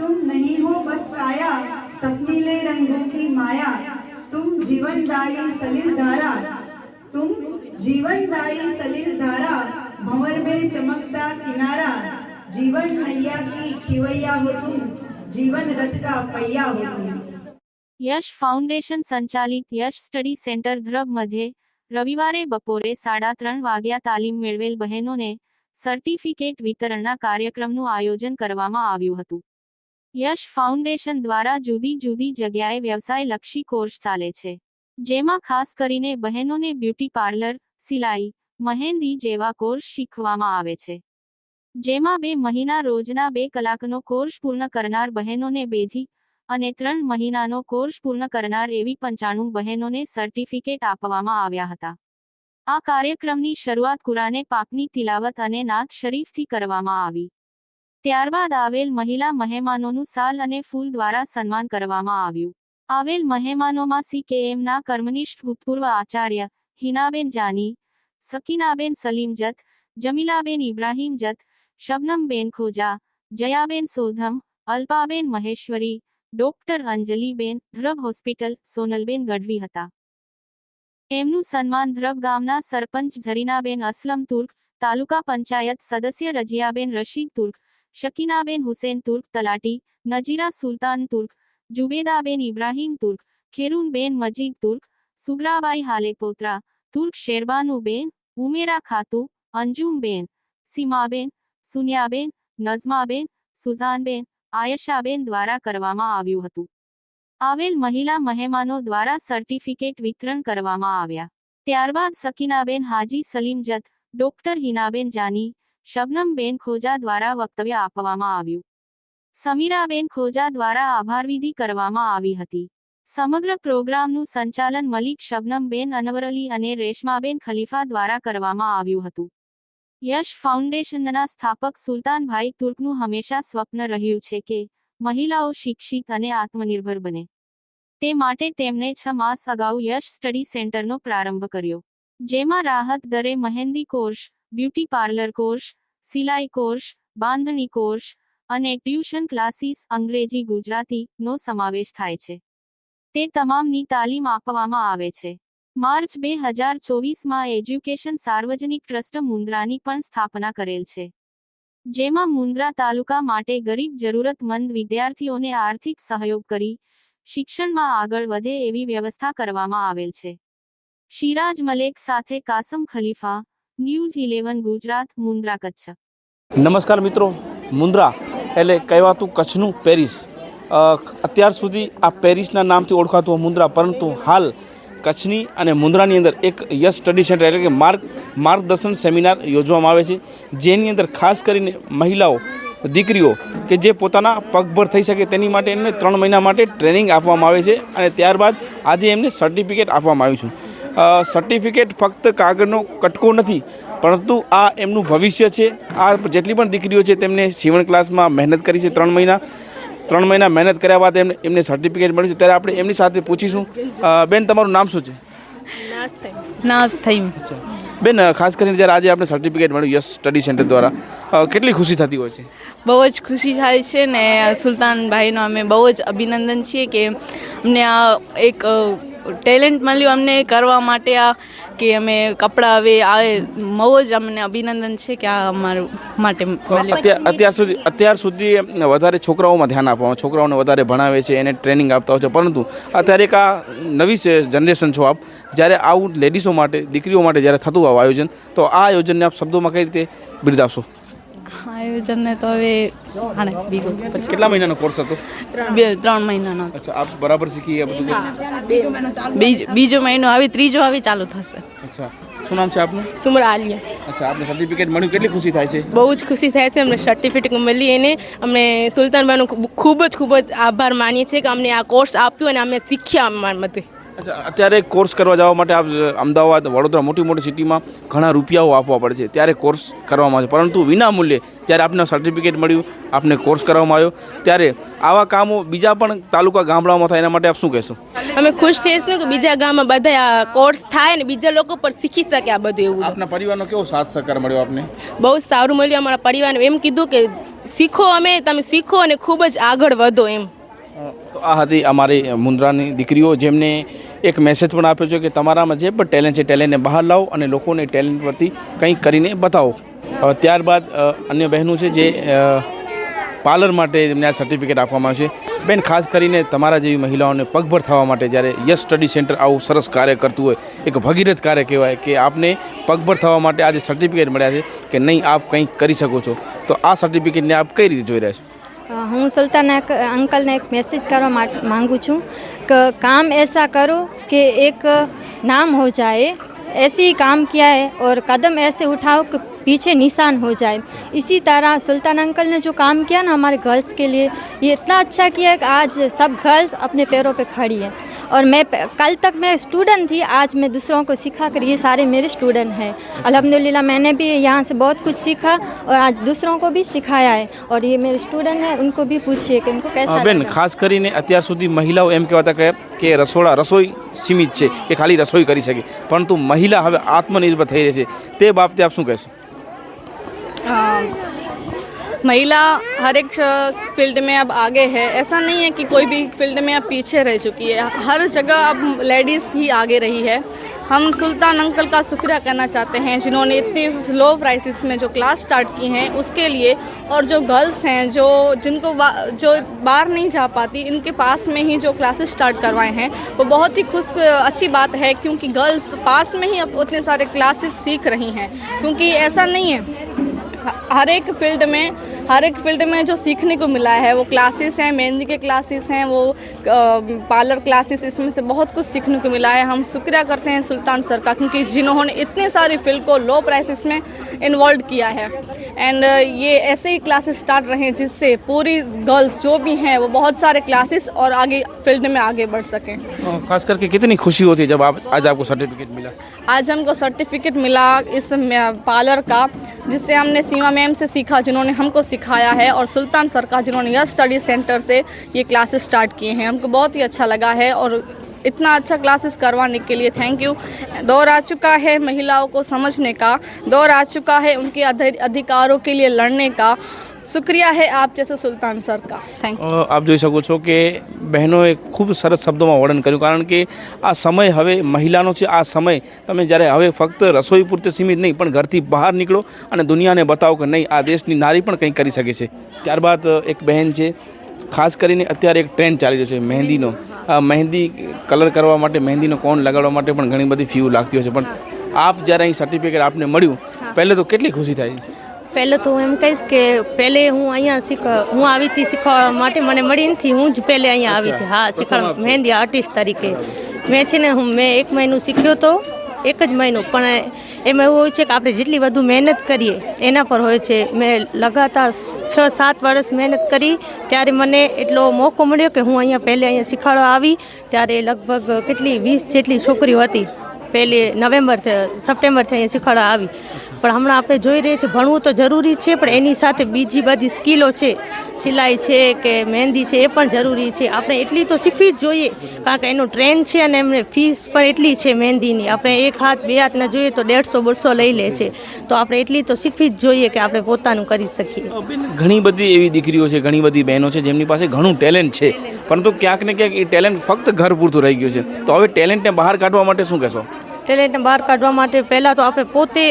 तुम नहीं हो बस काया सपनीले रंगों की माया तुम जीवनदायी सलिल धारा तुम जीवनदायी सलिल धारा भंवर में चमकता किनारा जीवन नैया की खिवैया हो तुम जीवन रथ का पहिया हो तुम યશ ફાઉન્ડેશન સંચાલિત યશ સ્ટડી સેન્ટર ધ્રબ મધ્યે રવિવારે બપોરે સાડા ત્રણ વાગ્યા તાલીમ મેળવેલ બહેનોને સર્ટિફિકેટ વિતરણના કાર્યક્રમનું આયોજન કરવામાં આવ્યું હતું. યશ ફાઉન્ડેશન દ્વારા જુદી જુદી જગ્યાએ વ્યવસાયલક્ષી કોર્સ ચાલે છે, જેમાં ખાસ કરીને બહેનોને બ્યુટી પાર્લર, સિલાઈ, મહેંદી જેવા કોર્સ શીખવામાં આવે છે. જેમાં બે મહિના રોજના બે કલાકનો કોર્સ પૂર્ણ કરનાર બહેનોને બેઝિક અને ત્રણ મહિનાનો કોર્સ પૂર્ણ કરનાર એવી પંચાણું બહેનોને સર્ટિફિકેટ આપવામાં આવ્યા હતા. આ કાર્યક્રમની શરૂઆત કુરાને પાકની તિલાવત અને નાત શરીફથી કરવામાં આવી. ત્યારબાદ આવેલ મહિલા મહેમાનોનું સાલ અને ફૂલ દ્વારા સન્માન કરવામાં આવ્યું. આવેલ મહેમાનોમાં સીકેએમના કર્મનિષ્ઠ ભૂતપૂર્વ આચાર્ય હિનાબેન જાની, સકીનાબેન સલીમ જત, જમીલાબેન ઇબ્રાહીમ જત, શબનમબેન ખોજા, જયાબેન સોધમ, અલ્પાબેન મહેશ્વરી ડોક્ટર અંજલિબેન ધ્રબ હોસ્પિટલ, સોનલબેન ગઢવી હતા. એમનું સન્માન ધ્રબ ગામના સરપંચ ઝરીનાબેન અસલમ તુર્ક, તાલુકા પંચાયત સદસ્ય રજિયાબેન રશીદ તુર્ક, શકીનાબેન હુસેન તુર્ક, તલાટી, નજીરા સુલતાન તુર્ક, જુબેદાબેન ઇબ્રાહીમ તુર્ક, ખેરુનબેન મજીદ તુર્ક, સુગ્રાબાઈ હાલેપોત્રા તુર્ક, શેરબાનુબેન, ઉમેરા ખાતુ, અંજુમબેન, સીમાબેન, સુનિયાબેન, નઝમાબેન, સુઝાનબેન આયશાબેન દ્વારા કરવામાં આવ્યું હતું. આવેલ મહિલા મહેમાનો દ્વારા સર્ટિફિકેટ વિતરણ કરવામાં આવ્યા. ત્યારબાદ સકીનાબેન હાજી સલીમ જત ડોક્ટર હિનાબેન જાની, શબનમબેન ખોજા દ્વારા વક્તવ્ય આપવામાં આવ્યું. સમીરાબેન ખોજા દ્વારા આભારવિધિ કરવામાં આવી હતી. સમગ્ર પ્રોગ્રામનું સંચાલન મલિક શબનમબેન અનવરલી અને રેશમાબેન ખલીફા દ્વારા કરવામાં આવ્યું હતું. યશ ફાઉન્ડેશનના સ્થાપક સુલતાનભાઈ તુર્કનું હંમેશા સ્વપ્ન રહ્યું છે કે મહિલાઓ શિક્ષિત અને આત્મનિર્ભર બને. તે માટે તેમણે છ માસ અગાઉ યશ સ્ટડી સેન્ટરનો પ્રારંભ કર્યો, જેમાં રાહત દરે mehndi course beauty parlour course સિલાઈ કોર્સ બાંધણી કોર્સ અને ટ્યુશન ક્લાસીસ અંગ્રેજી ગુજરાતી નો સમાવેશ થાય છે. તે તમામની તાલીમ આપવામાં આવે છે. માર્ચ બે હજાર ચોવીસમાં એજ્યુકેશન સાર્વજનિક ટ્રસ્ટ મુન્દ્રાની પણ સ્થાપના કરેલ છે. જેમાં મુન્દ્રા તાલુકા માટે ગરીબ જરૂરતમંદ વિદ્યાર્થીઓને આર્થિક સહયોગ કરી, શિક્ષણમાં આગળ વધે એવી વ્યવસ્થા કરવામાં આવેલ છે. શિરાજ મલેક સાથે કાસમ ખલીફા, ન્યૂઝ ઇલેવન ગુજરાત મુન્દ્રા કચ્છ. નમસ્કાર મિત્રો મુન્દ્રા એટલે કહેવાતું કચ્છનું પેરિસ. અત્યાર સુધી આ પેરિસના નામથી ઓળખાતું મુન્દ્રા પરંતુ હાલ કચ્છની અને મુન્દ્રાની અંદર એક યશ સ્ટડી સેન્ટર એટલે કે માર્ગ, માર્ગદર્શન સેમિનાર યોજવામાં આવે છે. જેની અંદર ખાસ કરીને મહિલાઓ, દીકરીઓ કે જે પોતાના પગભર થઈ શકે તેની માટે એમને ત્રણ મહિના માટે ટ્રેનિંગ આપવામાં આવે છે અને ત્યારબાદ આજે એમને સર્ટિફિકેટ આપવામાં આવ્યું છે. સર્ટિફિકેટ ફક્ત કાગળનો કટકો નથી, પરંતુ આ એમનું ભવિષ્ય છે. આ જેટલી પણ દીકરીઓ છે તેમને સીવણ ક્લાસમાં મહેનત કરી છે ત્રણ મહિના. ત્રણ મહિના મહેનત કર્યા બાદ એમને એમને સર્ટિફિકેટ મળ્યું છે. ત્યારે આપણે એમની સાથે પૂછીશું. બેન તમારું નામ શું છે? નાશ થયું બેન ખાસ કરીને જ્યારે આજે આપણે સર્ટિફિકેટ મળ્યું યસ સ્ટડી સેન્ટર દ્વારા કેટલી ખુશી થતી હોય છે? બહુ જ ખુશી થાય છે ને સુલતાનભાઈનો અમે બહુ જ અભિનંદન છીએ કે અમને આ એક ટેલેન્ટ મળ્યું અમને કરવા માટે આ કે અમે કપડાં હવે આવે બહુ જ અમને અભિનંદન છે કે આ અમારું માટે અત્યાર સુધી અત્યાર સુધી વધારે છોકરાઓમાં ધ્યાન આપવામાં છોકરાઓને વધારે ભણાવે છે, એને ટ્રેનિંગ આપતા હોય છે. પરંતુ અત્યારે એક આ નવી જનરેશન છો આપ. જ્યારે આવું લેડીઝો માટે, દીકરીઓ માટે જ્યારે થતું આવું આયોજન, તો આ આયોજનને આપ શબ્દોમાં કઈ રીતે બિરદાવશો? આયોજનને તો હવે આને બીજું પછી કેટલા મહિનાનો કોર્સ હતો? બે ત્રણ મહિનાનો અચ્છા આપ બરાબર શીખી ગયા બધું? બીજો બીજો મહિનો આવી ત્રીજો આવે ચાલુ થશે. અચ્છા. શું નામ છે આપનું? સુમરા આલિયા. અચ્છા આપને સર્ટિફિકેટ મળ્યું? કેટલી ખુશી થાય છે? બહુ જ ખુશી થાય છે અમને સર્ટિફિકેટ મળી એને. અમને સુલતાનબાનો ખૂબ ખૂબ જ ખૂબ જ આભાર માનીએ છીએ કે અમને આ કોર્સ આપ્યો અને અમે શીખ્યા અમારા મતે. અચ્છા અત્યારે કોર્સ કરવા જવા માટે આપ અમદાવાદ વડોદરા મોટી મોટી સિટીમાં ઘણા રૂપિયાઓ આપવા પડે છે. ત્યારે કોર્સ કરવામાં આવે છે. પરંતુ વિના મૂલ્યે જ્યારે આપને સર્ટિફિકેટ મળ્યું આપને કોર્સ કરવામાં આવ્યો ત્યારે આવા કામો બીજા પણ તાલુકા ગામડાઓમાં થાય એના માટે આપ શું કહેશો? અમે ખુશ છીએ કે બીજા ગામમાં બધા આ કોર્સ થાય ને બીજા લોકો પણ શીખી શકે આ બધું એવું. આપના પરિવારનો કેવો સાથ સહકાર મળ્યો આપને? બહુ સારું મળ્યું અમારા પરિવારને. એમ કીધું કે શીખો અમે તમે શીખો અને ખૂબ જ આગળ વધો એમ. તો આ હતી અમારી મુન્દ્રાની દીકરીઓ જેમને એક મેસેજ પણ આપ્યો છે કે તમારામાં જે પણ ટેલેન્ટ છે ટેલેન્ટને બહાર લાવો અને લોકોને ટેલેન્ટ પરથી કંઈક કરીને બતાવો. ત્યારબાદ અન્ય બહેનો છે જે પાર્લર માટે એમને આ સર્ટિફિકેટ આપવામાં આવશે બેન, ખાસ કરીને તમારા જેવી મહિલાઓને પગભર થવા માટે જ્યારે યસ સ્ટડી સેન્ટર આવું સરસ કાર્ય કરતું હોય, એક ભગીરથ કાર્ય કહેવાય કે આપને પગભર થવા માટે આજે સર્ટિફિકેટ મળ્યા છે કે નહીં, આપ કંઈક કરી શકો છો. તો આ સર્ટિફિકેટને આપ કઈ રીતે જોઈ રહ્યા છો? हूँ सुल्तान ने अंकल ने एक मैसेज करवा मांगू छू कि काम ऐसा करो कि एक नाम हो जाए ऐसे ही काम किया है और कदम ऐसे उठाओ कि पीछे निशान हो जाए इसी तरह सुल्तान अंकल ने जो काम किया ना हमारे गर्ल्स के लिए ये इतना अच्छा किया कि आज सब गर्ल्स अपने पैरों पे खड़ी है और मैं प- कल तक मैं स्टूडेंट थी आज मैं दूसरों को सिखा कर ये सारे मेरे स्टूडेंट हैं अल्हम्दुलिल्लाह मैंने भी यहाँ से बहुत कुछ सीखा और आज दूसरों को भी सिखाया है और ये मेरे स्टूडेंट हैं उनको भी पूछिए कि उनको कैसा હા, બેન लगा। ખાસ કરીને અત્યાર સુધી મહિલાઓ એમ કહેવાતા કે કે રસોડા રસોઈ સીમિત છે કે ખાલી રસોઈ કરી શકે પરંતુ મહિલા હવે આત્મનિર્ભર થઈ રહી છે તે બાબતે આપ શું કહેશો महिला हर एक फ़ील्ड में अब आगे है। ऐसा नहीं है कि कोई भी फ़ील्ड में अब पीछे रह चुकी है। हर जगह अब लेडीज़ ही आगे रही है। हम सुल्तान अंकल का शुक्रिया करना चाहते हैं, जिन्होंने इतनी लो प्राइसेस में जो क्लास स्टार्ट की हैं, उसके लिए। और जो गर्ल्स हैं, जो, जिनको बा- जो बाहर नहीं जा पाती, इनके पास में ही जो क्लासेस स्टार्ट करवाए हैं, वो बहुत ही खुश अच्छी बात है, क्योंकि गर्ल्स पास में ही अब उतने सारे क्लासेस सीख रही हैं। क्योंकि ऐसा नहीं है ह- हर एक फ़ील्ड में, हर एक फ़ील्ड में जो सीखने को मिला है, वो क्लासेस हैं, मेहंदी के क्लासेस हैं, वो पार्लर क्लासेस इसमें से बहुत कुछ सीखने को मिला है। हम शुक्रिया करते हैं सुल्तान सर का, क्योंकि जिन्होंने इतने सारी फ़ील्ड को लो प्राइसेस में इन्वॉल्व किया है। एंड uh, ये ऐसे ही क्लासेस स्टार्ट रहे जिससे पूरी गर्ल्स जो भी हैं वो बहुत सारे क्लासेस और आगे फ़ील्ड में आगे बढ़ सकें। खास करके कितनी खुशी होती है जब आप आज आपको सर्टिफिकेट मिला? आज हमको सर्टिफिकेट मिला इस पार्लर का जिससे हमने सीमा मैम से सीखा जिन्होंने हमको सिखाया है और सुल्तान सर का जिन्होंने यश स्टडी सेंटर से ये क्लासेस स्टार्ट किए हैं। हमको बहुत ही अच्छा लगा है और इतना अच्छा क्लासेस करवाने के लिए थैंक यू दौर आ चुका है महिलाओं को समझने का दौर आ चुका है उनके अधि- अधिकारों के लिए लड़ने का शुक्रिया है आप जैसे सुल्तान सर का थैंक यू અ, આપ જોઈ શકો છો કે બહેનોએ ખૂબ સરસ શબ્દોમાં વર્ણન કર્યું કારણ કે આ સમય હવે મહિલાનો છે આ સમય તમે જ્યારે હવે ફક્ત રસોઈ પૂરતે સીમિત નહીં પણ ઘરથી બહાર નીકળો અને દુનિયાને બતાવો કે નહીં આ દેશની નારી પણ કંઈક કરી શકે છે ત્યારબાદ અ, એક બહેન છે ખાસ કરીને અત્યારે એક ટ્રેન્ડ ચાલી રહ્યો છે મહેંદીનો. મહેંદી કલર કરવા માટે મહેંદીનો કોણ લગાડવા માટે પણ ઘણી બધી ફીઓ લાગતી હોય છે. પણ આપ જ્યારે અહીં સર્ટિફિકેટ આપને મળ્યું પહેલે તો કેટલી ખુશી થાય? પહેલે તો હું એમ કહીશ કે પહેલે હું અહીંયા શીખ હું આવી હતી શીખવાડવા માટે મને મળી નથી હું જ પહેલે અહીંયા આવી હતી. હા શીખવાડ મહેંદી આર્ટિસ્ટ તરીકે. મેં છે ને હું મેં એક મહિનો શીખ્યો તો એક જ મહિનો. પણ એમાં એવું હોય છે કે આપણે જેટલી વધુ મહેનત કરીએ, એના પર હોય છે. મેં લગાતાર છ, સાત વર્ષ મહેનત કરી, ત્યારે મને એટલો મોકો મળ્યો કે હું અહીંયા પહેલે અહીંયા શીખાડવા આવી, ત્યારે લગભગ કેટલી વીસ જેટલી છોકરીઓ હતી. પહેલી નવેમ્બર સપ્ટેમ્બરથી અહીંયા શીખવાડવા આવી. પણ હમણાં આપણે જોઈ રહીએ છીએ ભણવું તો જરૂરી છે પણ એની સાથે બીજી બધી સ્કિલો છે. સિલાઈ છે કે મહેંદી છે એ પણ જરૂરી છે. આપણે એટલી તો શીખવી જ જોઈએ કારણ કે એનો ટ્રેન્ડ છે અને એમને ફીસ પણ એટલી છે મહેંદીની. આપણે એક હાથ બે હાથ ના જોઈએ તો દેડસો બસો લઈ લે છે. તો આપણે એટલી તો શીખવી જ જોઈએ કે આપણે પોતાનું કરી શકીએ. ઘણી બધી એવી દીકરીઓ છે ઘણી બધી બહેનો છે જેમની પાસે ઘણું ટેલેન્ટ છે. પરંતુ ક્યાંક ને ક્યાંક એ ટેલેન્ટ ફક્ત ઘર પૂરતું રહી ગયું છે. તો હવે ટેલેન્ટને બહાર કાઢવા માટે શું કહેશો? ટેલેન્ટને બહાર કાઢવા માટે પહેલાં તો આપણે પોતે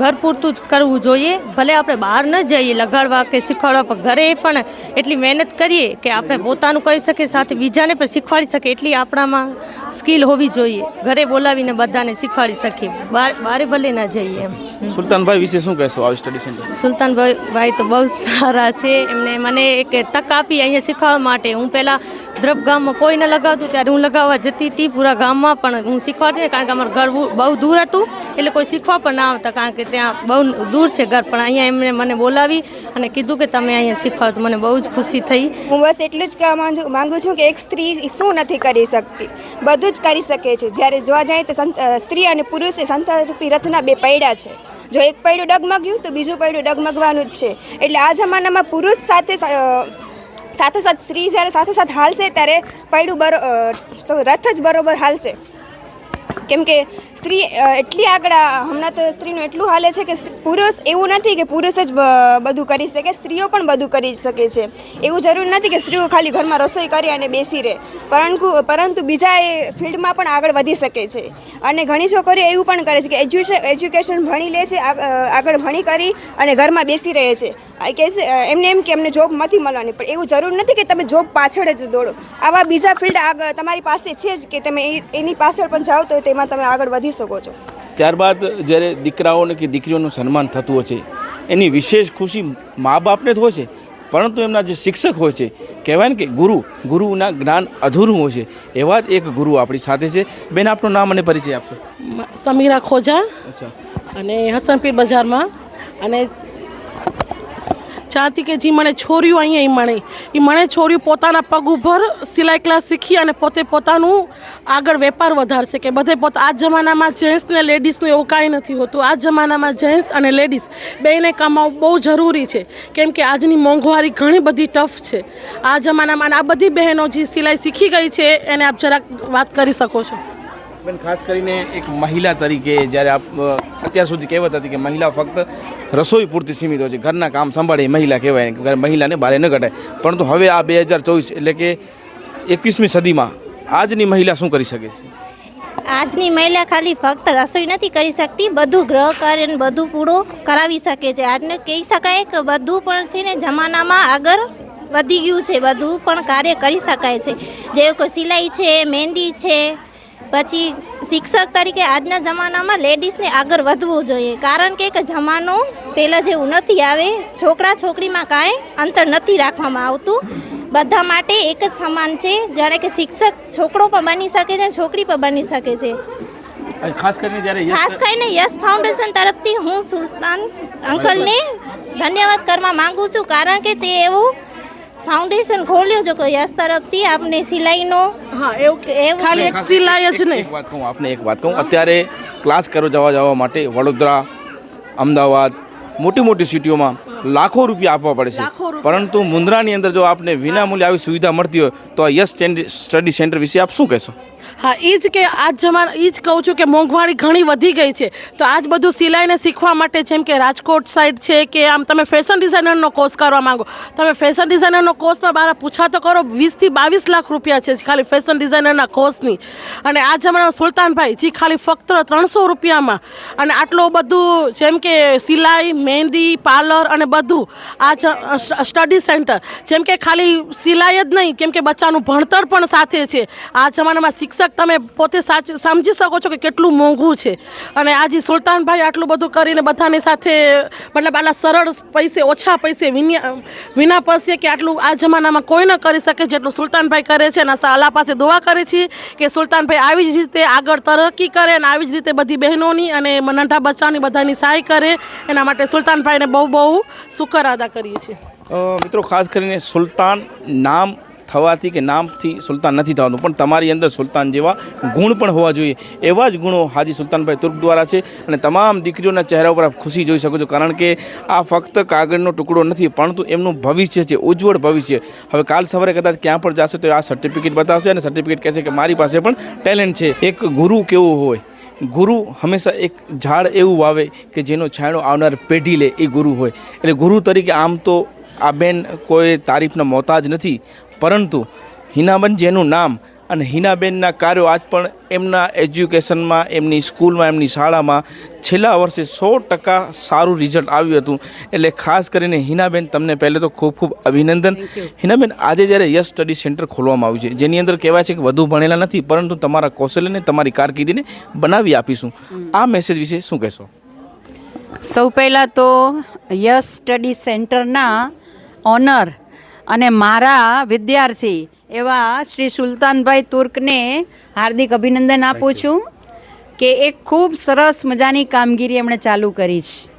ઘર પૂરતું જ કરવું જોઈએ. ભલે આપણે બહાર ન જઈએ લગાડવા કે શીખવાડવા પણ ઘરે પણ એટલી મહેનત કરીએ કે આપણે પોતાનું કરી શકીએ સાથે બીજાને પણ શીખવાડી શકીએ. એટલી આપણામાં સ્કિલ હોવી જોઈએ. ઘરે બોલાવીને બધાને શીખવાડી શકીએ. બહાર બારે ભલે ન જઈએ એમ. સુલતાનભાઈ વિશે શું કહેશો આવી સ્ટડી સેન્ટર સુલતાનભાઈ ભાઈ તો બહુ સારા છે. એમને મને એક તક આપી અહીંયા શીખવાડવા માટે. હું પહેલાં દ્રબ ગામમાં કોઈ ન લગાવતું, ત્યારે હું લગાવવા જતી હતી પૂરા ગામમાં, પણ હું શીખવાડતી હતી કારણ કે અમારું ઘર બહુ- દૂર હતું, એટલે કોઈ શીખવા પણ ના આવતા, કારણ કે ત્યાં બહુ દૂર છે ઘર, પણ અહીંયા એમણે મને બોલાવી અને કીધું કે તમે અહીંયા શીખવાડો, તો મને બહુ જ ખુશી થઈ. હું બસ એટલું જ કહેવા માંગુ છું કે એક સ્ત્રી શું નથી કરી શકતી, બધું જ કરી શકે છે. જ્યારે જોવા જાય તો સ્ત્રી અને પુરુષ એ સંસારરૂપી રથના બે પૈડા છે. જો એક પૈડું ડગમગ્યું, તો બીજું પૈડું ડગમગવાનું જ છે. એટલે આ જમાનામાં પુરુષ સાથે સાથોસાથ સ્ત્રી જ્યારે સાથોસાથ હાલશે ત્યારે પૈડું બરો રથ જ બરોબર હાલશે. કેમ કે સ્ત્રી એટલી આગળ હમણાં તો સ્ત્રીનું એટલું હાલે છે કે પુરુષ એવું નથી કે પુરુષ જ બધું કરી શકે, સ્ત્રીઓ પણ બધું કરી શકે છે. એવું જરૂર નથી કે સ્ત્રીઓ ખાલી ઘરમાં રસોઈ કરી અને બેસી રહે. પરંતુ પરંતુ બીજા એ ફિલ્ડમાં પણ આગળ વધી શકે છે. અને ઘણી છોકરીઓ એવું પણ કરે છે કે એજ્યુકેશન એજ્યુકેશન ભણી લે છે આગળ ભણી કરી અને ઘરમાં બેસી રહે છે. છે, એમને એમ કે એમને જોબ નથી મળવાની, પણ એવું જરૂર નથી કે તમે જોબ પાછળ જ દોડો. આવા બીજા ફિલ્ડ આગળ તમારી પાસે છે જ કે તમે એની પાછળ પણ જાઓ તો તેમાં તમે આગળ વધી શકો છો. ત્યારબાદ જ્યારે દીકરાઓને કે દીકરીઓનું સન્માન થતું હોય છે એની વિશેષ ખુશી મા બાપને જ હોય છે પરંતુ એમના જે શિક્ષક હોય છે કહેવાય ને કે ગુરુ ગુરુના જ્ઞાન અધૂરું હોય છે એવા જ એક ગુરુ આપણી સાથે છે. બેન આપનું નામ અને પરિચય આપશો? સમીરા ખોજા અને હસનપીર બજારમાં અને ચાહતી કે જે મને છોર્યું અહીંયા ઈ મળે. એ મને છોર્યું પોતાના પગ ઉપર સિલાઈ ક્લાસ શીખી અને પોતે પોતાનું આગળ વેપાર વધારશે કે બધે પોત આ જમાનામાં જેન્ટ્સ ને લેડીઝનું એવું કાંઈ નથી હોતું. આ જમાનામાં જેન્ટ્સ અને લેડીઝ બેને કમાવું બહુ જરૂરી છે. કેમ કે આજની મોંઘવારી ઘણી બધી ટફ છે. આ જમાનામાં આ બધી બહેનો જે સિલાઈ શીખી ગઈ છે, એને આપ જરાક વાત કરી શકો છો. બેન, ખાસ કરીને એક મહિલા તરીકે જ્યારે આપ અત્યાર સુધી કહેવત હતી કે મહિલા ફક્ત રસોઈ પૂરતી સીમિત હોય છે, ઘરના કામ સંભાળે મહિલા કહેવાય મહિલાને બારે ન કઢાય પરંતુ હવે આ બે હજાર ચોવીસ એટલે કે એકવીસમી સદીમાં આજની મહિલા શું કરી શકે છે? આજની મહિલા ખાલી ફક્ત રસોઈ નથી કરી શકતી, બધું ગ્રહ કાર્ય બધું પૂરું કરાવી શકે છે. આજને કહી શકાય કે બધું પણ છે ને જમાનામાં આગળ વધી ગયું છે, બધું પણ કાર્ય કરી શકાય છે. જેવું કે સિલાઈ છે, મહેંદી છે પછી શિક્ષક તરીકે આજના જમાનામાં લેડીઝને આગળ વધવું જોઈએ. કારણ કે જમાનો પહેલાં જેવું નથી આવે. છોકરા છોકરીમાં કાંઈ અંતર નથી રાખવામાં આવતું. બધા માટે એક જ સમાન છે. જ્યારે કે શિક્ષક છોકરો પણ બની શકે છે અને છોકરી પણ બની શકે છે. ખાસ કરીને જ્યારે ખાસ કરીને યસ ફાઉન્ડેશન તરફથી હું સુલતાન અંકલને ધન્યવાદ કરવા માંગુ છું. કારણ કે તે એવું ફાઉન્ડેશન ખોલ્યું છે કોઈ યશ તરફથી આપને સિલાઈનો? હા એવું એવું ખાલી એક સિલાઈ જ નહીં. એક વાત કહું આપને એક વાત કહું. અત્યારે ક્લાસ કરવા જવા જવા માટે વડોદરા અમદાવાદ મોટી મોટી સિટીઓમાં લાખો રૂપિયા આપવા પડે છે. પરંતુ મુન્દ્રાની અંદર જો આપને વિનામૂલ્ય આવી સુવિધા મળતી હોય તો આ યસ સ્ટડી સેન્ટર વિશે આપ શું કહેશો? હા એ જ કે આજ જમાના એ જ કહું છું કે મોંઘવારી ઘણી વધી ગઈ છે. તો આજ બધું સિલાઈને શીખવા માટે જેમ કે રાજકોટ સાઈડ છે કે આમ તમે ફેશન ડિઝાઇનરનો કોર્સ કરવા માંગો તમે ફેશન ડિઝાઇનરનો કોર્સમાં બહાર પૂછા તો કરો વીસથી બાવીસ લાખ રૂપિયા છે ખાલી ફેશન ડિઝાઇનરના કોર્સની અને આ જમાનામાં સુલતાનભાઈ જે ખાલી ફક્ત ત્રણસો રૂપિયામાં. અને આટલું બધું જેમ કે સિલાઈ મહેંદી પાર્લર અને બધું. આ સ્ટડી સેન્ટર જેમ કે ખાલી સિલાઈ જ નહીં, કેમ કે બચ્ચાનું ભણતર પણ સાથે છે. આ જમાનામાં શિક્ષક તમે પોતે સાચ સમજી શકો છો કે કેટલું મોંઘું છે. અને આજે સુલતાનભાઈ આટલું બધું કરીને બધાની સાથે, મતલબ આટલા સરળ પૈસે, ઓછા પૈસે વિના વિના પૈસે કે આટલું આ જમાનામાં કોઈ ન કરી શકે જેટલું સુલતાનભાઈ કરે છે. અને અલ્લાહ પાસે દુઆ કરે છે કે સુલતાનભાઈ આવી જ રીતે આગળ તરક્કી કરે અને આવી જ રીતે બધી બહેનોની અને નંઢા બચ્ચાની બધાની સહાય કરે. એના માટે સુલતાનભાઈને બહુ બહુ શુકર અદા કરીએ છીએ. મિત્રો, ખાસ કરીને સુલતાન નામ થવાથી કે નામથી સુલતાન નથી થવાનું, પણ તમારી અંદર સુલતાન જેવા ગુણ પણ હોવા જોઈએ. એવા જ ગુણો હાજી સુલતાનભાઈ તુર્ક દ્વારા છે અને તમામ દીકરીઓના ચહેરા ઉપર આપ ખુશી જોઈ શકો છો, કારણ કે આ ફક્ત કાગળનો ટુકડો નથી, પરંતુ એમનું ભવિષ્ય છે, ઉજ્જવળ ભવિષ્ય. હવે કાલ સવારે કદાચ ક્યાં પણ જશે તો આ સર્ટિફિકેટ બતાવશે અને સર્ટિફિકેટ કહેશે કે મારી પાસે પણ ટેલેન્ટ છે. એક ગુરુ કેવો હોય? ગુરુ હંમેશા એક ઝાડ એવું વાવે કે જેનો છાંયડો આવનાર પેઢી લે, એ ગુરુ હોય. એટલે ગુરુ તરીકે આમ તો આ બેન કોઈ તારીફના મોતાજ નથી. પરંતુ હિનાબેન જેનું નામ અને હિનાબેનના કાર્યો આજ પણ એમના એજ્યુકેશનમાં એમની સ્કૂલમાં એમની શાળામાં છેલ્લા વર્ષે સો ટકા સારું રિઝલ્ટ આવ્યું હતું. એટલે ખાસ કરીને હિનાબેન તમને પહેલે તો ખૂબ ખૂબ અભિનંદન. હિનાબેન આજે જ્યારે યસ સ્ટડી સેન્ટર ખોલવામાં આવ્યું છે જેની અંદર કહેવાય છે કે વધુ ભણેલા નથી પરંતુ તમારા કૌશલ્યને તમારી કારકિર્દીને બનાવી આપીશું. આ મેસેજ વિશે શું કહેશો? સૌ પહેલાં તો યસ સ્ટડી સેન્ટરના ઓનર અને મારા વિદ્યાર્થી એવા શ્રી સુલતાનભાઈ તુર્કને હાર્દિક અભિનંદન આપું છું કે એક ખૂબ સરસ મજાની કામગીરી એમણે ચાલુ કરી છે.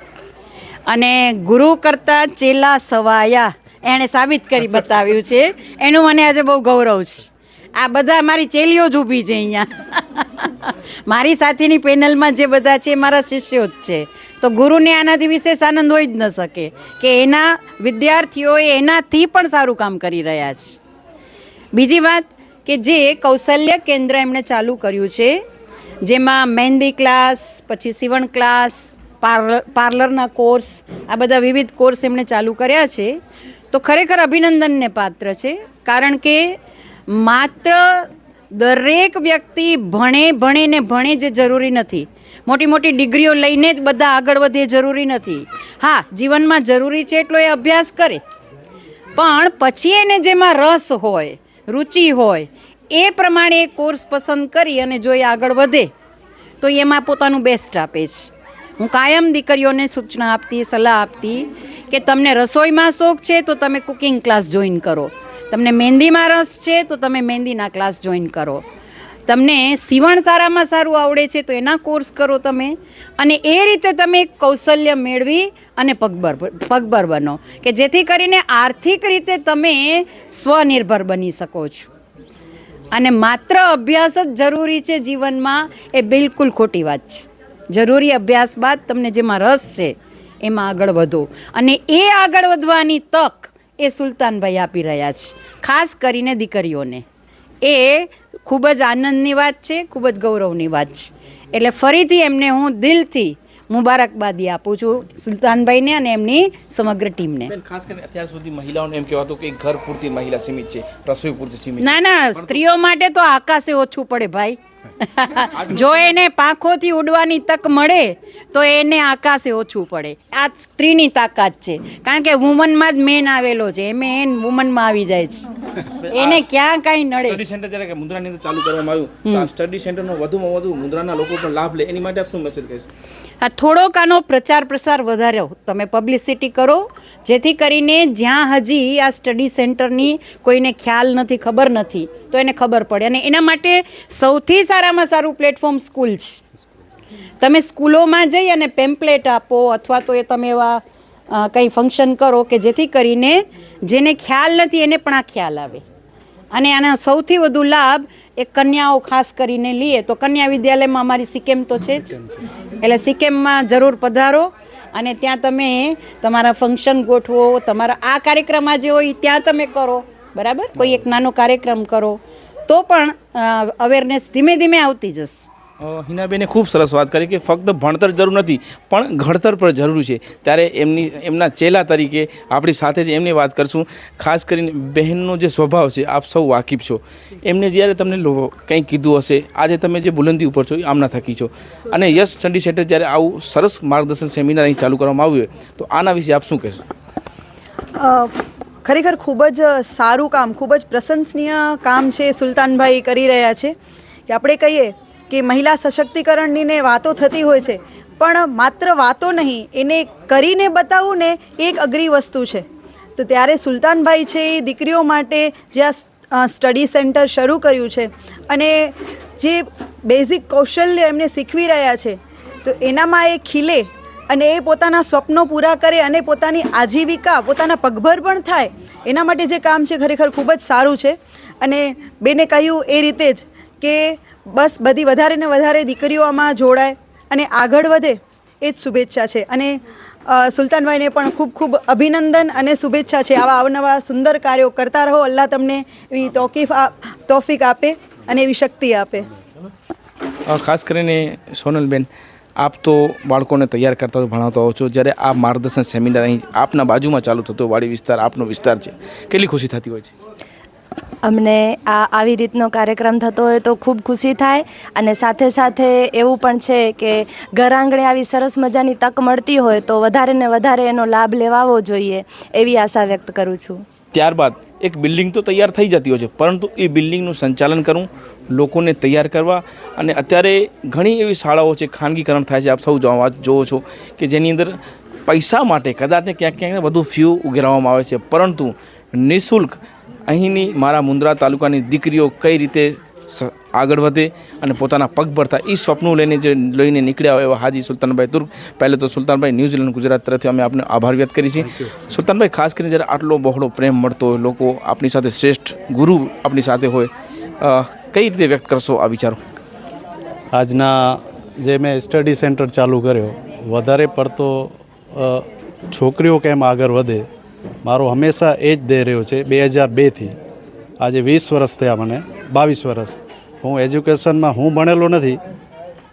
અને ગુરુ કરતાં ચેલા સવાયા એણે સાબિત કરી બતાવ્યું છે. એનું મને આજે બહુ ગૌરવ છે. આ બધા મારી ચેલીઓ જ ઊભી છે અહીંયા. મારી સાથેની પેનલમાં જે બધા છે એ મારા શિષ્યો જ છે. તો ગુરુને આનાથી વિશેષ આનંદ હોઈ જ ન શકે કે એના વિદ્યાર્થીઓ એનાથી પણ સારું કામ કરી રહ્યા છે. બીજી વાત કે જે કૌશલ્ય કેન્દ્ર એમણે ચાલુ કર્યું છે, જેમાં મહેંદી ક્લાસ, પછી સીવણ ક્લાસ પાર્લર પાર્લરના કોર્સ, આ બધા વિવિધ કોર્સ એમણે ચાલુ કર્યા છે, તો ખરેખર અભિનંદનને પાત્ર છે, કારણ કે માત્ર દરેક વ્યક્તિ ભણે ભણે ને ભણે જે જરૂરી નથી મોટી મોટી ડિગ્રીઓ લઈને જ બધા આગળ વધે જરૂરી નથી. હા, જીવનમાં જરૂરી છે એટલો એ અભ્યાસ કરે. પણ પછી એને જેમાં રસ હોય, રુચિ હોય, એ પ્રમાણે એ કોર્સ પસંદ કરી અને જો એ આગળ વધે, તો એમાં પોતાનું બેસ્ટ આપે છે. હું કાયમ દીકરીઓને સૂચના આપતી, સલાહ આપતી કે તમને રસોઈમાં શોખ છે તો તમે કુકિંગ ક્લાસ જોઈન કરો. તમને મહેંદીમાં રસ છે તો તમે મહેંદીના ક્લાસ જોઈન કરો. તમને સીવણ સારામાં સારું આવડે છે તો એના કોર્સ કરો તમે. અને એ રીતે તમે કૌશલ્ય મેળવી અને પગભર પગભર બનો. કે જેથી કરીને આર્થિક રીતે તમે સ્વનિર્ભર બની શકો છો. અને માત્ર અભ્યાસ જ જરૂરી છે જીવનમાં, એ બિલકુલ ખોટી વાત છે. જરૂરી અભ્યાસ બાદ તમને જેમાં રસ છે, એમાં આગળ વધો. અને એ આગળ વધવાની તક એ સુલતાનભાઈ આપી રહ્યા છે. ખાસ કરીને દીકરીઓને. એ ખૂબ જ આનંદની વાત છે ખૂબ જ ગૌરવની વાત છે. એટલે ફરીથી એમને હું દિલથી મુબારકબાદી આપું છું સુલતાનભાઈને અને એમની સમગ્ર ટીમને. ખાસ કરીને અત્યાર સુધી મહિલાઓને એમ કહેવાતું કે ઘર પૂરતી મહિલા સીમિત છે રસોઈ પૂરતી સીમિત ના ના સ્ત્રીઓ માટે તો આકાશે ઓછું પડે ભાઈ. જો એને પાંખોથી ઉડવાની તક મળે તો એને આકાશે ઓછું પડે. આ સ્ત્રીની તાકાત છે. કારણ કે વુમનમાં જ મેન આવેલો છે. એ મેન વુમનમાં આવી જાય છે. એને ક્યાં કાંઈ નડે? સ્ટડી સેન્ટર જ્યારે કે મુદ્રાની અંદર ચાલુ કરવામાં આવ્યું તો આ સ્ટડી સેન્ટરનો વધુમાં વધુ મુદ્રાના લોકો પણ લાભ લે. એની માટે આપ શું મેસેજ કહેશો? આ થોડોક આનો પ્રચાર પ્રસાર વધાર્યો. તમે પબ્લિસિટી કરો જેથી કરીને જ્યાં હજી આ સ્ટડી સેન્ટરની કોઈને ખ્યાલ નથી ખબર નથી તો એને ખબર પડે. અને એના માટે સૌથી સારામાં સારું પ્લેટફોર્મ સ્કૂલ છે. તમે સ્કૂલોમાં જઈ અને પેમ્પલેટ આપો અથવા તો એ તમે એવા કંઈ ફંક્શન કરો કે જેથી કરીને જેને ખ્યાલ નથી એને પણ આ ખ્યાલ આવે. અને આના સૌથી વધુ લાભ એ કન્યાઓ ખાસ કરીને લઈએ તો કન્યા વિદ્યાલયમાં અમારી સિકેમ તો છે જ. એટલે સિકેમમાં જરૂર પધારો અને ત્યાં તમે તમારા ફંક્શન ગોઠવો, તમારા આ કાર્યક્રમ આજે હોય ત્યાં તમે કરો, બરાબર? કોઈ એક નાનો કાર્યક્રમ કરો, તો પણ અવેરનેસ ધીમે ધીમે આવતી જશે. હિનાબેને ખૂબ સરસ વાત કરી કે ફક્ત ભણતર જરૂર નથી, પણ ઘડતર પણ જરૂર છે. ત્યારે એમની, એમના ચેલા તરીકે આપણી સાથે જ એમની વાત કરશું. ખાસ કરીને બહેનનો જે સ્વભાવ છે, આપ સૌ વાકેફ છો. એમને જ્યારે તમને કંઈ કીધું હશે, આજે તમે જે બુલંદી ઉપર છો, એ આમના થકી છો. અને યશ ચંડી સેન્ટર જ્યારે આવું સરસ માર્ગદર્શન સેમિનાર અહીં ચાલુ કરવામાં આવ્યું હોય, તો આના વિશે આપ શું કહેશો? ખરેખર ખૂબ જ સારું કામ, ખૂબ જ પ્રશંસનીય કામ છે, સુલતાનભાઈ કરી રહ્યા છે. કે આપણે કહીએ કે મહિલા સશક્તિકરણની ને વાતો થતી હોય છે. પણ માત્ર વાતો નહીં, એને કરીને બતાવવું ને એક અઘરી વસ્તુ છે. તો ત્યારે સુલતાનભાઈ છે એ દીકરીઓ માટે જ્યાં સ્ટડી સેન્ટર શરૂ કર્યું છે અને જે બેઝિક કૌશલ્ય એમને શીખવી રહ્યા છે, તો એનામાં એ ખીલે અને એ પોતાના સ્વપ્નો પૂરા કરે અને પોતાની આજીવિકા, પોતાના પગભર પણ થાય, એના માટે જે કામ છે ખરેખર ખૂબ જ સારું છે. અને બેને કહ્યું એ રીતે જ કે બસ બધી વધારે ને વધારે દીકરીઓ આમાં જોડાય અને આગળ વધે એ જ શુભેચ્છા છે. અને સુલતાનભાઈને પણ ખૂબ ખૂબ અભિનંદન અને શુભેચ્છા છે. આવા અવનવા સુંદર કાર્યો કરતા રહો. અલ્લાહ તમને એવી તોકીફ તોફીક આપે અને એવી શક્તિ આપે. ખાસ કરીને સોનલબેન, આપ તો બાળકોને તૈયાર કરતા ભણાવતા હો છો. જ્યારે આ માર્ગદર્શન સેમિનાર અહીં આપના બાજુમાં ચાલુ થતો વાડી વિસ્તાર આપનો વિસ્તાર છે. કેટલી ખુશી થતી હોય છે? અમને આ આવી રીતનો કાર્યક્રમ થતો હોય તો ખૂબ ખુશી થાય અને સાથે સાથે એવું પણ છે કે ઘર આંગણે આવી સરસ મજાની તક મળતી હોય તો વધારે ને વધારે એનો લાભ લેવાવો જોઈએ એવી આશા વ્યક્ત કરું છું. ત્યારબાદ એક બિલ્ડિંગ તો તૈયાર થઈ જતી હોય છે, પરંતુ એ બિલ્ડિંગનું સંચાલન કરવું, લોકોને તૈયાર કરવા અને અત્યારે ઘણી એવી શાળાઓ છે, ખાનગીકરણ થાય છે, આપ સૌ જોવા છો કે જેની અંદર પૈસા માટે કદાચને ક્યાંક ક્યાંક વધુ ફ્યુ ઉઘરાવવામાં આવે છે, પરંતુ નિઃશુલ્ક અહીંની મારા મુન્દ્રા તાલુકાની દીકરીઓ કઈ રીતે આગળ વધે અને પોતાના પગ પર એ સ્વપ્નું લઈને જે લઈને નીકળ્યા હોય એવા હાજી સુલતાનભાઈ તુર્ક પહેલે તો સુલતાનભાઈ ન્યૂઝીલેન્ડ ગુજરાત તરફથી અમે આપને આભાર વ્યક્ત કરી છે સુલતાનભાઈ ખાસ કરીને જ્યારે આટલો બહોળો પ્રેમ મળતો હોય લોકો આપણી સાથે શ્રેષ્ઠ ગુરુ આપણી સાથે હોય કઈ રીતે વ્યક્ત કરશો આ વિચારો? આજના જે મેં સ્ટડી સેન્ટર ચાલુ કર્યો વધારે પડતો છોકરીઓ કેમ આગળ વધે મારો હંમેશા એ જ ધ્યેય રહ્યો છે, બે હજાર બેથી. આજે વીસ વર્ષ થયા મને, બાવીસ વર્ષ. હું એજ્યુકેશનમાં હું ભણેલો નથી,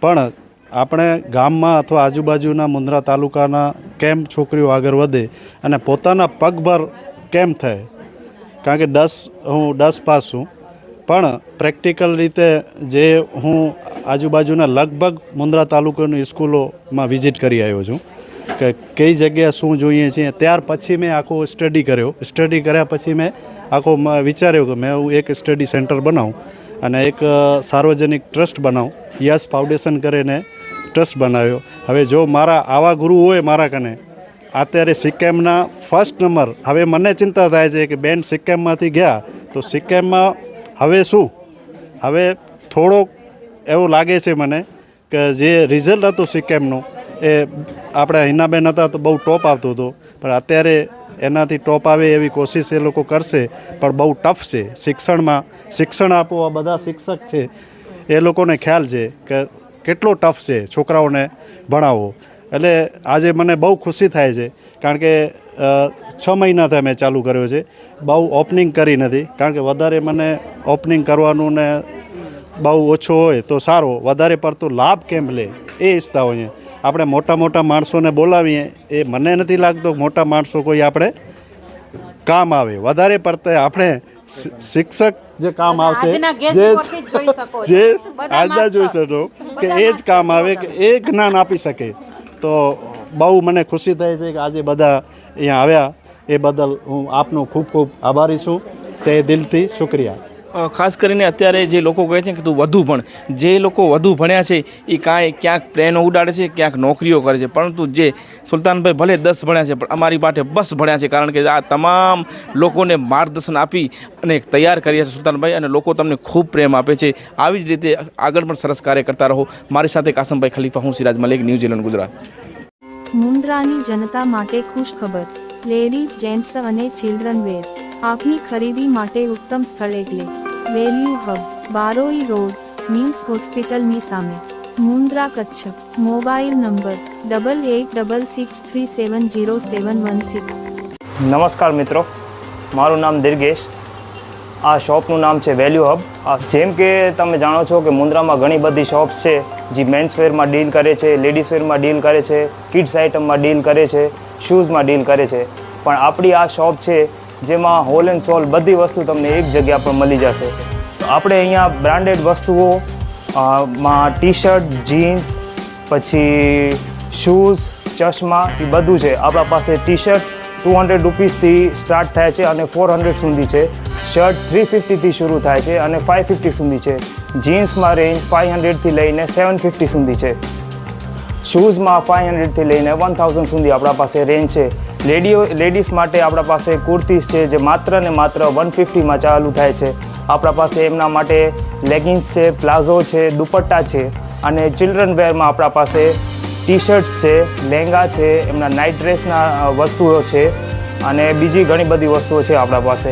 પણ આપણે ગામમાં અથવા આજુબાજુના મુન્દ્રા તાલુકાના કેમ છોકરીઓ આગળ વધે અને પોતાના પગભર કેમ થાય? કારણ કે દસ, હું દસ પાસ છું, પણ પ્રેક્ટિકલ રીતે જે હું આજુબાજુના લગભગ મુન્દ્રા તાલુકાની સ્કૂલોમાં વિઝિટ કરી આવ્યો છું. કે કઈ જગ્યાએ શું જોઈએ છીએ ત્યાર પછી મેં આખો સ્ટડી કર્યો. સ્ટડી કર્યા પછી મેં આખો વિચાર્યો કે મેં હું એક સ્ટડી સેન્ટર બનાવું અને એક સાર્વજનિક ટ્રસ્ટ બનાવું. યસ ફાઉન્ડેશન કરીને ટ્રસ્ટ બનાવ્યો. હવે જો મારા આવા ગુરુ હોય મારા કને, અત્યારે સિક્કિમના ફર્સ્ટ નંબર હવે મને ચિંતા થાય છે કે બેન સિક્કિમમાંથી ગયા તો સિક્કિમમાં હવે શું? હવે થોડોક એવું લાગે છે મને કે જે રિઝલ્ટ હતું સિક્કિમનું એ આપણે હિનાબેન હતા તો બહુ ટોપ આવતું હતું. પણ અત્યારે એનાથી ટોપ આવે એવી કોશિશ એ લોકો કરશે, પણ બહુ ટફ છે. શિક્ષણમાં, શિક્ષણ આપો, આ બધા શિક્ષક છે, એ લોકોને ખ્યાલ છે કે કેટલો ટફ છે છોકરાઓને ભણાવવો. એટલે આજે મને બહુ ખુશી થાય છે, કારણ કે છ મહિનાથી મેં ચાલુ કર્યો છે. બહુ ઓપનિંગ કરી નથી, કારણ કે વધારે મને ઓપનિંગ કરવાનું ને બહુ ઓછો હોય તો સારો, વધારે પડતો લાભ કેમ લે? એ ઈચ્છતા હોઈએ. આપણે મોટા મોટા માણસોને બોલાવીએ એ મને નથી લાગતો મોટા માણસો કોઈ આપણે કામ આવે. વધારે પડતે આપણે શિ- શિક્ષક જે કામ આવશે જે જ જોઈ શકો છો. જે બધા આજના જોઈ શકો કે એ જ કામ આવે કે એ જ્ઞાન આપી શકે. તો બહુ મને ખુશી થાય છે કે આજે બધા અહીંયા આવ્યા. એ બદલ હું આપનો ખૂબ ખૂબ આભારી છું. તે દિલથી શુક્રિયા. ખાસ કરીને અત્યારે જે લોકો કહે છે કે તું વધુ ભણ. જે લોકો વધુ ભણ્યા છે એ કાંઈ ક્યાંક પ્લેનો ઉડાડે છે, ક્યાંક નોકરીઓ કરે છે. પરંતુ જે સુલતાનભાઈ ભલે દસ ભણ્યા છે, પણ અમારી માટે બસ ભણ્યા છે, કારણ કે આ તમામ લોકોને માર્ગદર્શન આપી અને તૈયાર કર્યા છે સુલતાનભાઈ અને લોકો તમને ખૂબ પ્રેમ આપે છે. આવી જ રીતે આગળ પણ સરસ કાર્ય કરતા રહો. મારી સાથે કાસમભાઈ ખલીફા, હું સિરાજ મલિક ન્યૂઝીલેન્ડ ગુજરાત. મુન્દ્રાની જનતા માટે ખુશ ખબર લેડીઝ, જેન્ટ્સ અને ચિલ્ડ્રન વેર આપની ખરીદી માટે ઉત્તમ સ્થળ એટલે value hub, Baroi road news હોસ્પિટલની સામે. Mundra Kutch, mobile number, double eight double six three seven zero seven one six. નમસ્કાર મિત્રો, મારું નામ દિર્ગેશ. આ શોપનું નામ છે વેલ્યુ હબ. જેમ કે તમે જાણો છો કે મુન્દ્રામાં ઘણી બધી શોપ્સ છે, જે મેન્સવેરમાં ડીલ કરે છે, લેડીઝ વેરમાં ડીલ કરે છે, કિડ્સ આઇટમમાં ડીલ કરે છે, શૂઝમાં ડીલ કરે છે. પણ આપણી આ શોપ છે જેમાં હોલ એન્ડ સોલ બધી વસ્તુ તમને એક જગ્યા પર મળી જશે. આપણે અહીંયા બ્રાન્ડેડ વસ્તુઓ માં ટી શર્ટ જીન્સ પછી શૂઝ ચશ્મા, એ બધું છે. આપણા પાસે ટી શર્ટ ટુ હંડ્રેડ રૂપીસથી સ્ટાર્ટ થાય છે અને ફોર હંડ્રેડ સુધી છે. શર્ટ થ્રી ફિફ્ટીથી શરૂ થાય છે અને ફાઇવ ફિફ્ટી સુધી છે. જીન્સમાં રેન્જ ફાઇવ હંડ્રેડથી લઈને સેવન ફિફ્ટી સુધી છે. શૂઝમાં ફાઇવ હંડ્રેડથી લઈને વન થાઉઝન્ડ સુધી આપણા પાસે રેન્જ છે. લેડીઓ લેડીઝ માટે આપણા પાસે કુર્તીઝ છે જે માત્ર ને માત્ર વન ફિફ્ટીમાં ચાલુ થાય છે. આપણા પાસે એમના માટે લેગિન્સ છે, પ્લાઝો છે, દુપટ્ટા છે અને ચિલ્ડ્રન વેરમાં આપણા પાસે ટી શર્ટ્સ છે લહેંગા છે, એમના નાઇટ ડ્રેસના વસ્તુઓ છે અને બીજી ઘણી બધી વસ્તુઓ છે આપણા પાસે.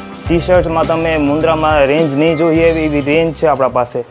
ટી શર્ટમાં તમે મુન્દ્રામાં રેન્જ નહીં જોઈએ એવી રેન્જ છે આપણા પાસે.